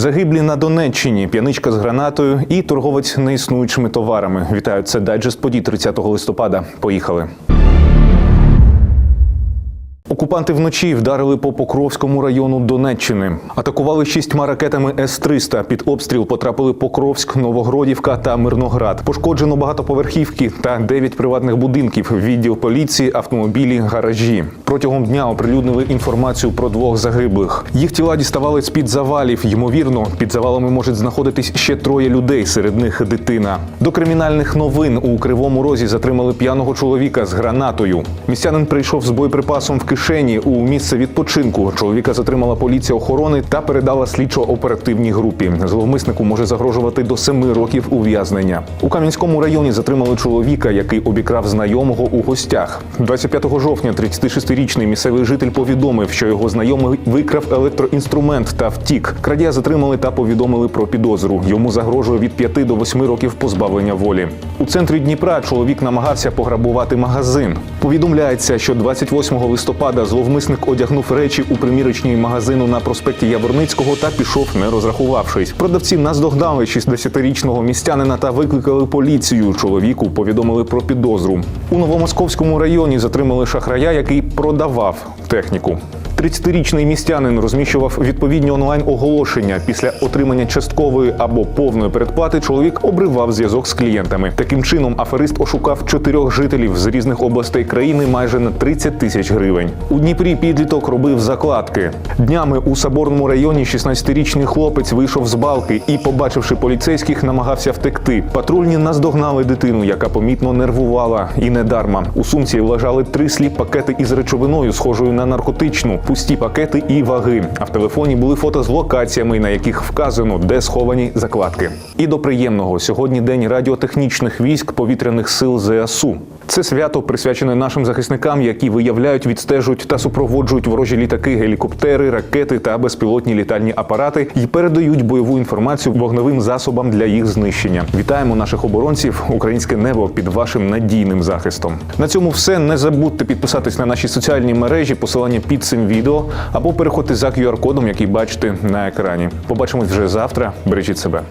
Загиблі на Донеччині, п'яничка з гранатою і торговець неіснуючими товарами. Вітаю, це дайджест подій 30 листопада. Поїхали. Окупанти вночі вдарили по Покровському району Донеччини. Атакували шістьма ракетами С-300. Під обстріл потрапили Покровськ, Новогродівка та Мирноград. Пошкоджено багатоповерхівки та дев'ять приватних будинків, відділ поліції, автомобілі, гаражі. Протягом дня оприлюднили інформацію про двох загиблих. Їх тіла діставали з під завалів. Ймовірно, під завалами можуть знаходитись ще троє людей, серед них дитина. До кримінальних новин у кривому розі затримали п'яного чоловіка з гранатою. Містянин прийшов з боєприпасом в кишені у місце відпочинку. Чоловіка затримала поліція охорони та передала слідчо-оперативній групі. Зловмиснику може загрожувати до семи років ув'язнення. У Кам'янському районі затримали чоловіка, який обікрав знайомого у гостях. 25 жовтня 36-річний місцевий житель повідомив, що його знайомий викрав електроінструмент та втік. Крадія затримали та повідомили про підозру. Йому загрожує від 5 до 8 років позбавлення волі. Центрі Дніпра чоловік намагався пограбувати магазин. Повідомляється, що 28 листопада зловмисник одягнув речі у примірочній магазину на проспекті Яворницького та пішов, не розрахувавшись. Продавці наздогнали 60-річного містянина та викликали поліцію. Чоловіку повідомили про підозру. У Новомосковському районі затримали шахрая, який продавав техніку. 30-річний містянин розміщував відповідні онлайн-оголошення. Після отримання часткової або повної передплати чоловік обривав зв'язок з клієнтами. Таким чином, аферист ошукав чотирьох жителів з різних областей країни майже на 30 тисяч гривень. У Дніпрі підліток робив закладки. Днями у Соборному районі 16-річний хлопець вийшов з балки і, побачивши поліцейських, намагався втекти. Патрульні наздогнали дитину, яка помітно нервувала, і не дарма. У сумці лежали три сліп пакети із речовиною, схожою на наркотичну, пусті пакети і ваги. А в телефоні були фото з локаціями, на яких вказано, де сховані закладки. І до приємного сьогодні день радіотехнічних військ повітряних сил ЗСУ. Це свято присвячене нашим захисникам, які виявляють, відстежують та супроводжують ворожі літаки, гелікоптери, ракети та безпілотні літальні апарати і передають бойову інформацію вогневим засобам для їх знищення. Вітаємо наших оборонців, українське небо під вашим надійним захистом. На цьому все. Не забудьте підписатись на наші соціальні мережі, посилання під цим відео або переходьте за QR-кодом, який бачите на екрані. Побачимось вже завтра. Бережіть себе.